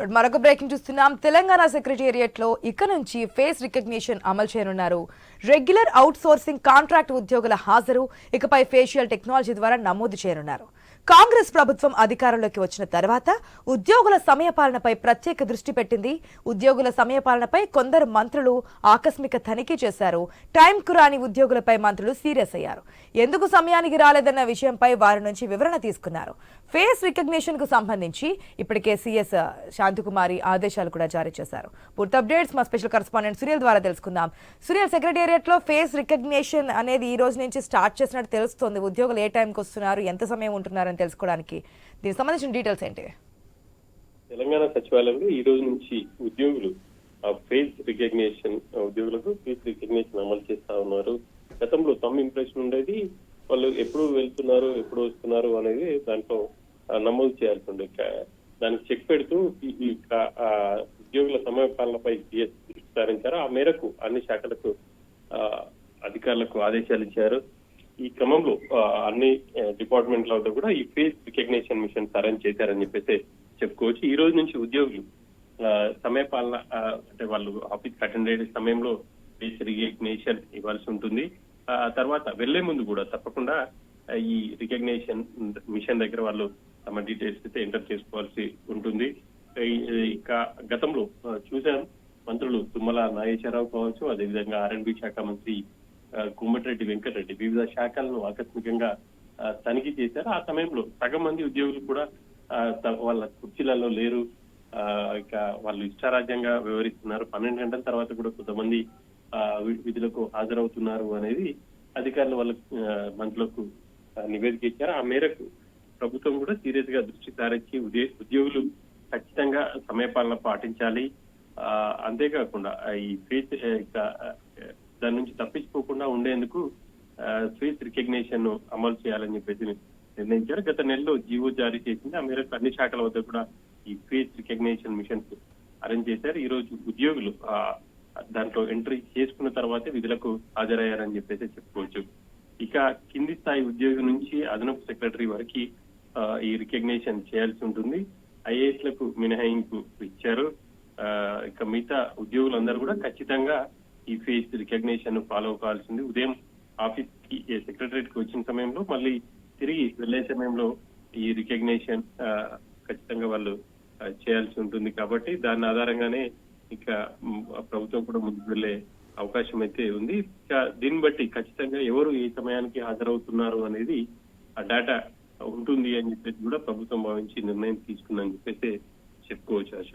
మరొక బ్రేకింగ్ చూస్తున్నాం. తెలంగాణ సెక్రటేరియట్లో ఇక నుంచి ఫేస్ రికగ్నిషన్ అమలు చేయనున్నారు. రెగ్యులర్ అవుట్ సోర్సింగ్ కాంట్రాక్ట్ ఉద్యోగుల హాజరు. ఇకపై ఫేషియల్ టెక్నాలజీ ద్వారా నమోదు చేయనున్నారు. కాంగ్రెస్ ప్రభుత్వం అధికారంలోకి వచ్చిన తర్వాత ఉద్యోగుల సమయపాలనపై ప్రత్యేక దృష్టి పెట్టింది. ఉద్యోగుల సమయపాలనపై కొందరు మంత్రులు ఆకస్మిక తనిఖీ చేశారు. టైంకు రాని ఉద్యోగులపై మంత్రులు సీరియస్ అయ్యారు. ఎందుకు సమయానికి రాలేదన్న విషయంపై వారి నుంచి వివరణ తీసుకున్నారు. ఫేస్ రికగ్నిషన్కు సంబంధించి ఇప్పటికే సీఎస్ శాంతికుమారి ఆదేశాలు కూడా జారీ చేశారు. పూర్తి అప్డేట్స్ మా స్పెషల్ కరస్పాండెంట్ సునీల్ ద్వారా తెలుసుకుందాం. సునీల్ సెక్రటేరియట్లో ఫేస్ రికగ్నిషన్ అనేది ఈ రోజు నుంచి స్టార్ట్ చేసినట్టు తెలుస్తుంది. ఉద్యోగులు ఏ టైంకి వస్తున్నారు? ఎంత సమయం అని తెలుసుకోవడానికి దీనికి సంబంధించిన డీటెయిల్స్ ఏంటి? తెలంగాణ సచివాలయంలో ఈ రోజు నుంచి ఉద్యోగులు ఫేస్ రికగ్నేషన్ ఉద్యోగులకు ఫేస్ రికగ్నేషన్ అమలు చేస్తా ఉన్నారు. గతంలో తమ్ ఇంప్రెషన్ ఉండేది. వాళ్ళు ఎప్పుడు వెళ్తున్నారు ఎప్పుడు వస్తున్నారు అనేది దాంట్లో నమోదు చేయాల్సి ఉండే. దానికి చెక్ పెడుతూ ఈ ఉద్యోగుల సమయ పాలనపై సారించారు. ఆ మేరకు అన్ని శాఖలకు అధికారులకు ఆదేశాలు ఇచ్చారు. ఈ క్రమంలో అన్ని డిపార్ట్మెంట్ల వద్ద కూడా ఈ ఫేస్ రికగ్నేషన్ మిషన్ అరేంజ్ చేశారని చెప్పేసి చెప్పుకోవచ్చు. ఈ రోజు నుంచి ఉద్యోగులు ఆ, సమయపాలన అంటే వాళ్ళు ఆఫీస్ అటెండ్ అయ్యే సమయంలో ఫేస్ రికగ్నేషన్ ఇవ్వాల్సి ఉంటుంది. ఆ తర్వాత వెళ్ళే ముందు కూడా తప్పకుండా ఈ రికగ్నేషన్ మిషన్ దగ్గర వాళ్ళు తమ డీటెయిల్స్ అయితే ఎంటర్ చేసుకోవాల్సి ఉంటుంది. ఇక గతంలో ఆ, చూశాం మంత్రులు తుమ్మల నాగేశ్వరరావు కావచ్చు అదేవిధంగా ఆర్ఎండ్బి శాఖ మంత్రి గుమ్మటిరెడ్డి వెంకటరెడ్డి వివిధ శాఖలను ఆకస్మికంగా తనిఖీ చేశారు. ఆ సమయంలో సగం మంది ఉద్యోగులు కూడా వాళ్ళ కుర్చీలలో లేరు. ఆ, ఇక వాళ్ళు ఇష్టారాజ్యంగా వ్యవహరిస్తున్నారు. పన్నెండు గంటల తర్వాత కూడా కొంతమంది ఆ, విధులకు హాజరవుతున్నారు అనేది అధికారులు వాళ్ళ మంత్రులకు నివేదిక ఇచ్చారు. ఆ మేరకు ప్రభుత్వం కూడా సీరియస్గా దృష్టి సారించి ఉద్యోగులు ఖచ్చితంగా సమయపాలన పాటించాలి. ఆ, అంతేకాకుండా ఈ ఫేస్ దాని నుంచి తప్పించుకోకుండా ఉండేందుకు స్వీస్ రికగ్నేషన్ అమలు చేయాలని చెప్పేసి నిర్ణయించారు. గత నెలలో జీవో జారీ చేసింది. ఆ మేరకు అన్ని శాఖల వద్ద కూడా ఈ ఫేస్ రికగ్నేషన్ మిషన్స్ అరేంజ్ చేశారు. ఈ రోజు ఉద్యోగులు ఆ, దాంట్లో ఎంట్రీ చేసుకున్న తర్వాతే విధులకు హాజరయ్యారని చెప్పేసి చెప్పుకోవచ్చు. ఇక కింది స్థాయి ఉద్యోగి నుంచి అదనపు సెక్రటరీ వరకు ఈ రికగ్నేషన్ చేయాల్సి ఉంటుంది. ఐఏఎస్లకు మినహాయింపు ఇచ్చారు. ఆ, ఇక మిగతా ఉద్యోగులందరూ కూడా ఖచ్చితంగా ఈ ఫేస్ రికగ్నేషన్ ఫాలో కావాల్సింది ఉదయం ఆఫీస్కి సెక్రటరేట్కి వచ్చిన సమయంలో మళ్ళీ తిరిగి వెళ్ళే సమయంలో ఈ రికగ్నేషన్ ఖచ్చితంగా వాళ్ళు చేయాల్సి ఉంటుంది. కాబట్టి దాని ఆధారంగానే ఇక ప్రభుత్వం కూడా ముందుకు వెళ్ళే అవకాశం అయితే ఉంది. దీన్ని బట్టి ఖచ్చితంగా ఎవరు ఏ సమయానికి హాజరవుతున్నారు అనేది ఆ డేటా ఉంటుంది అని చెప్పేసి కూడా ప్రభుత్వం భావించి నిర్ణయం తీసుకుందని చెప్పేసి చెప్పుకోవచ్చు ఆశ.